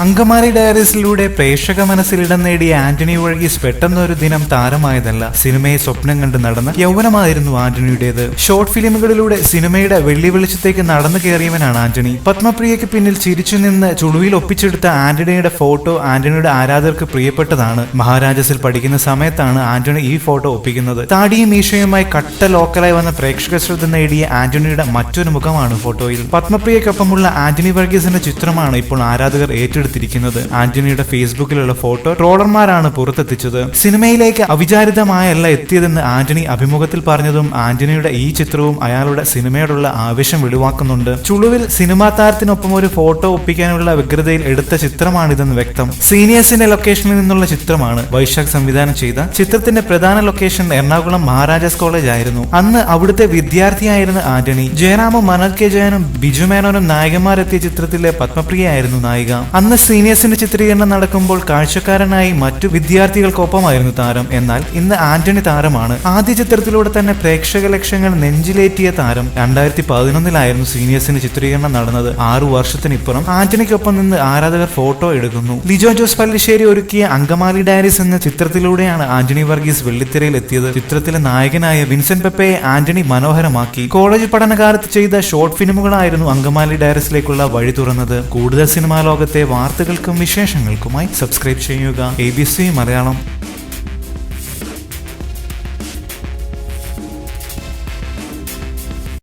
അങ്കമാലി ഡയറീസിലൂടെ പ്രേക്ഷക മനസ്സിൽ ഇടം നേടിയ ആന്റണി വർഗീസ് പെട്ടെന്നൊരു ദിനം താരമായതല്ല സിനിമയെ സ്വപ്നം കണ്ട് നടന്ന യൗവനമായിരുന്നു ആന്റണിയുടേത്. ഷോർട്ട് ഫിലിമുകളിലൂടെ സിനിമയുടെ വെള്ളി വെളിച്ചത്തേക്ക് നടന്നു കയറിയവനാണ് ആന്റണി. പത്മപ്രിയയ്ക്ക് പിന്നിൽ ചിരിച്ചു നിന്ന് ചുളുവിൽ ഒപ്പിച്ചെടുത്ത ആന്റണിയുടെ ഫോട്ടോ ആന്റണിയുടെ ആരാധകർക്ക് പ്രിയപ്പെട്ടതാണ്. മഹാരാജസിൽ പഠിക്കുന്ന സമയത്താണ് ആന്റണി ഈ ഫോട്ടോ ഒപ്പിക്കുന്നത്. താടിയും മീശയുമായി കട്ട ലോക്കലായി വന്ന പ്രേക്ഷക ശ്രദ്ധ നേടിയ ആന്റണിയുടെ മറ്റൊരു മുഖമാണ് ഫോട്ടോയിൽ. പത്മപ്രിയക്കൊപ്പമുള്ള ആന്റണി വർഗീസിന്റെ ചിത്രമാണ് ഇപ്പോൾ ആരാധകർ ഏറ്റെടുത്തിരിക്കുന്നത് ആന്റണിയുടെ ഫേസ്ബുക്കിലുള്ള ഫോട്ടോ ട്രോളർമാരാണ് പുറത്തെത്തിച്ചത്. സിനിമയിലേക്ക് അവിചാരിതമായല്ല എത്തിയതെന്ന് ആന്റണി അഭിമുഖത്തിൽ പറഞ്ഞതും ആന്റണിയുടെ ഈ ചിത്രവും അയാളുടെ സിനിമയോടുള്ള ആവേശം വെളിവാക്കുന്നുണ്ട്. ചുളുവിൽ സിനിമാ താരത്തിനൊപ്പം ഒരു ഫോട്ടോ ഒപ്പിക്കാനുള്ള വ്യഗ്രതയിൽ എടുത്ത ചിത്രമാണിതെന്ന് വ്യക്തം. സീനിയേഴ്സിന്റെ ലൊക്കേഷനിൽ നിന്നുള്ള ചിത്രമാണ് വൈശാഖ് സംവിധാനം ചെയ്ത. ചിത്രത്തിന്റെ പ്രധാന ലൊക്കേഷൻ എറണാകുളം മഹാരാജാസ് കോളേജ് ആയിരുന്നു. അന്ന് അവിടുത്തെ വിദ്യാർത്ഥിയായിരുന്ന ആന്റണി ജയറാമും മനോജ് കെ ജയനും ബിജു മേനോനും നായകന്മാരെത്തിയ ചിത്രത്തിലെ പത്മപ്രിയ ആയിരുന്നു നായിക. അന്ന് സീനിയേഴ്സിന്റെ ചിത്രീകരണം നടക്കുമ്പോൾ കാഴ്ചക്കാരനായി മറ്റു വിദ്യാർത്ഥികൾക്കൊപ്പമായിരുന്നു താരം. എന്നാൽ ഇന്ന് ആന്റണി താരമാണ്. ആദ്യ ചിത്രത്തിലൂടെ തന്നെ പ്രേക്ഷക ലക്ഷ്യങ്ങൾ നെഞ്ചിലേറ്റിയ താരം. രണ്ടായിരത്തി പതിനൊന്നിലായിരുന്നു സീനിയേഴ്സിന്റെ ചിത്രീകരണം നടന്നത്. ആറു വർഷത്തിനിപ്പുറം ആന്റണിക്കൊപ്പം നിന്ന് ആരാധകർ ഫോട്ടോ എടുക്കുന്നു. ലിജോ ജോസ് പല്ലിശ്ശേരി ഒരുക്കിയ അങ്കമാലി ഡയറീസ് എന്ന ചിത്രത്തിലൂടെയാണ് ആന്റണി വർഗീസ് വെള്ളിത്തിരയിൽ എത്തിയത്. ചിത്രത്തിലെ നായകനായ വിൻസെന്റ് പെപ്പയെ ആന്റണി മനോഹരമാക്കി. കോളേജ് പഠനകാലത്ത് ചെയ്ത ഷോർട്ട് ഫിലിമുകളായിരുന്നു അങ്കമാലി ഡയറീസിലേക്കുള്ള വഴി തുറന്നത്. കൂടുതൽ സിനിമാ ലോകത്തെ വാർത്തകൾക്കും വിശേഷങ്ങൾക്കുമായി സബ്സ്ക്രൈബ് ചെയ്യുക. A B C Malayalam.